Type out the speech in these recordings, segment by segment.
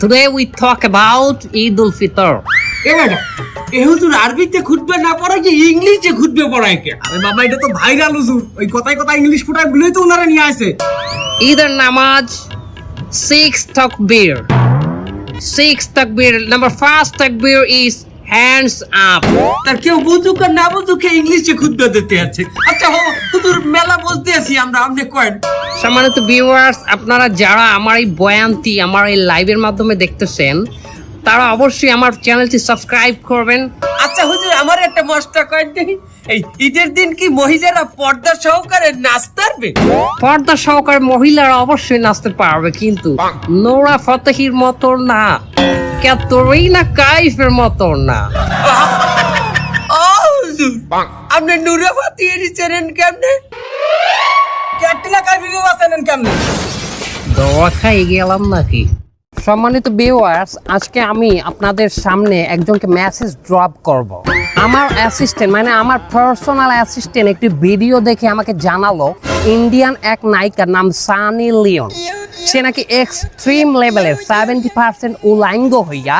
Today we talk about Eid ul Fitr. এ madam এ হুজুর আরবিতে না পড়ায় কি ইংলিশে পড়ায় কে আরে বাবা এটা তো ভাইরাল হুজুর ওই কথায় ইংলিশ ফুটায় বলেই তো ওনারা নিয়ে আসে Either namaz, six takbir. Six takbir. Number first takbir is hands up. তার কেউ বুঝুক আর না বুঝুক ইংলিশে খুঁজবে দিতে আছে হো হুজুর মেলা বসতে আছি আমরা আপনি কয়েন সম্মানিত ভিউয়ার্স আপনারা যারা আমার এই বয়ানটি আমার এই লাইভের মাধ্যমে দেখতেছেন তারা অবশ্যই আমার চ্যানেলটি সাবস্ক্রাইব করবেন। আচ্ছা হুজুর আমার একটা মস্তা কয়েন দেখি এই ঈদের দিন কি মহিলারা পর্দা সহকারে নাচতে পারবে? পর্দা সহকারে মহিলারা অবশ্যই নাচতে পারবে কিন্তু নোরা ফতেহির মতো না ক্যাতরিনা কাইফের মতো না। ও হুজুর। আপনি নুরাফাতি এর চেনেন কেমনে? ক্যাটরিনা কাইফকে বাঁচানেন কেমনে? দোয়া খাই গেলাম নাকি? সম্মানিত ভিউয়ার্স আজকে আমি আপনাদের সামনে একজনকে মেসেজ ড্রপ করব। আমার অ্যাসিস্ট্যান্ট মানে আমার পার্সোনাল অ্যাসিস্ট্যান্ট একটি ভিডিও দেখে আমাকে জানালো ইন্ডিয়ান এক নায়িকার নাম সানি লিওন সে নাকি এক্সট্রিম লেভেলের সেভেন্টি পার্সেন্ট উলাঙ্গ হইয়া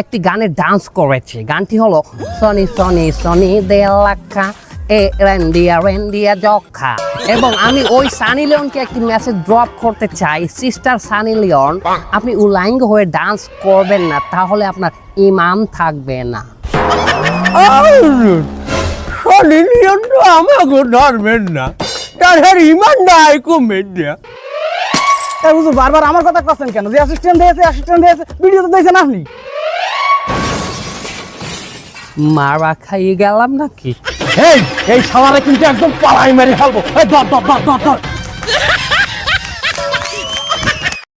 একটি গানে ডান্স করেছে। গানটি হলো সনি সনি সনি দে লাখা এ রেন্ডিয়া রেন্ডিয়া যক্ষা এবং আমি ওই সানি লিওনকে একটি মেসেজ ড্রপ করতে চাই সিস্টার সানি লিওন আপনি উলাঙ্গ হয়ে ডান্স করবেন না তাহলে আপনার ইমাম থাকবে না। সলিলিয়ন তো আমাকে ধরবেন না তার ইমান নাই কমেন না এই বারবার আমার কথা করছেন কেন? যে অ্যাসিস্ট্যান্ট দিয়েছে অ্যাসিস্ট্যান্ট দিয়েছে ভিডিও তো দিয়েছেন আপনি? মারা খাইয়ে গেলাম নাকি? এই এই শালারে কিন্তু একদম পালাই মেরে ফেলব। এই দর দর দর দর